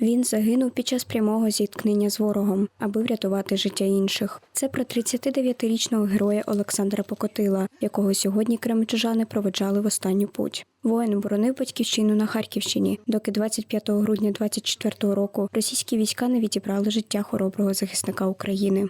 Він загинув під час прямого зіткнення з ворогом, аби врятувати життя інших. Це про 39-річного героя Олександра Покотила, якого сьогодні кремчужани проведжали в останню путь. Воїн боронив батьківщину на Харківщині, доки 25 грудня 24 року російські війська не відібрали життя хороброго захисника України.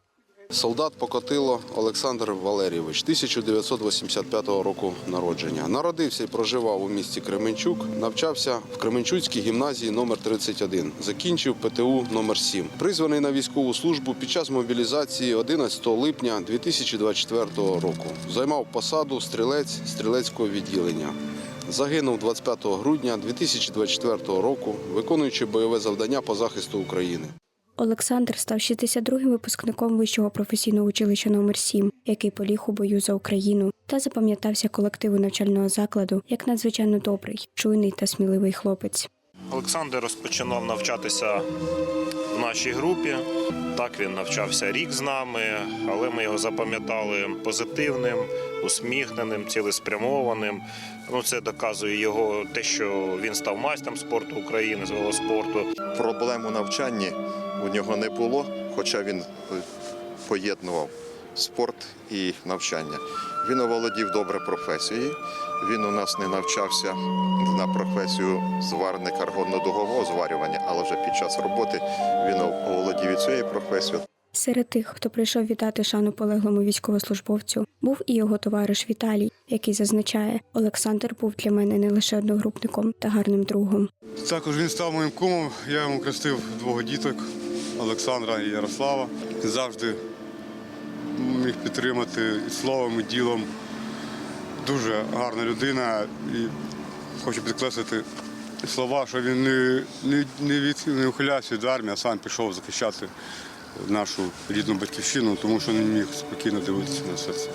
Солдат Покотило Олександр Валерійович, 1985 року народження. Народився і проживав у місті Кременчук. Навчався в Кременчуцькій гімназії номер 31 Закінчив ПТУ номер 7 Призваний на військову службу під час мобілізації 11 липня 2024 року. Займав посаду стрілець стрілецького відділення. Загинув 25 грудня 2024 року, виконуючи бойове завдання по захисту України. Олександр став 62-м випускником вищого професійного училища номер 7 який поліг у бою за Україну, та запам'ятався колективу навчального закладу як надзвичайно добрий, чуйний та сміливий хлопець. Олександр розпочинав навчатися в нашій групі. Так він навчався рік з нами, але ми його запам'ятали позитивним, усміхненим, цілеспрямованим. Ну, це доказує його те, що він став майстром спорту України з велоспорту. Проблем у навчанні у нього не було, хоча він поєднував спорт і навчання. Він оволодів добре професією. Він у нас не навчався на професію зварника аргонно-дугового зварювання, але вже під час роботи він оволодів і цією професією. Серед тих, хто прийшов вітати шану полеглому військовослужбовцю, був і його товариш Віталій, який зазначає, Олександр був для мене не лише одногрупником та гарним другом. Також він став моїм кумом. Я йому крестив двох діток Олександра і Ярослава. Завжди міг підтримати і словом, і ділом. Дуже гарна людина. І хочу підкреслити слова, що він не, не, не, від, не ухилявся від армії, а сам пішов захищати нашу рідну батьківщину, тому що не міг спокійно дивитися на все це.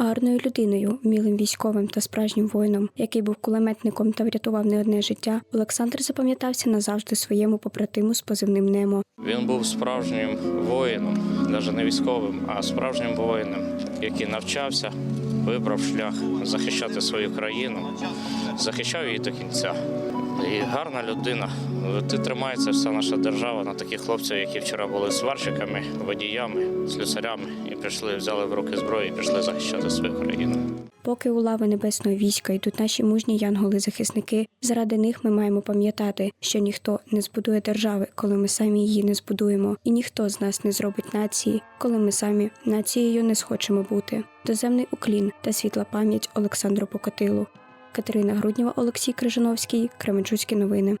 Гарною людиною, вмілим військовим та справжнім воїном, який був кулеметником та врятував не одне життя, Олександр запам'ятався назавжди своєму побратиму з позивним Немо. Він був справжнім воїном, навіть не військовим, а справжнім воїном, який навчався, вибрав шлях захищати свою країну, захищав її до кінця. І гарна людина. Ти тримається вся наша держава на таких хлопців, які вчора були сварщиками, водіями, слюсарями, і прийшли, взяли в руки зброю і пішли захищати свою країну. Поки у лави небесного війська йдуть наші мужні янголи-захисники, заради них ми маємо пам'ятати, що ніхто не збудує держави, коли ми самі її не збудуємо, і ніхто з нас не зробить нації, коли ми самі нацією не схочемо бути. Доземний уклін та світла пам'ять Олександру Покотилу. Катерина Груднєва, Олексій Крижановський, Кременчуцькі новини.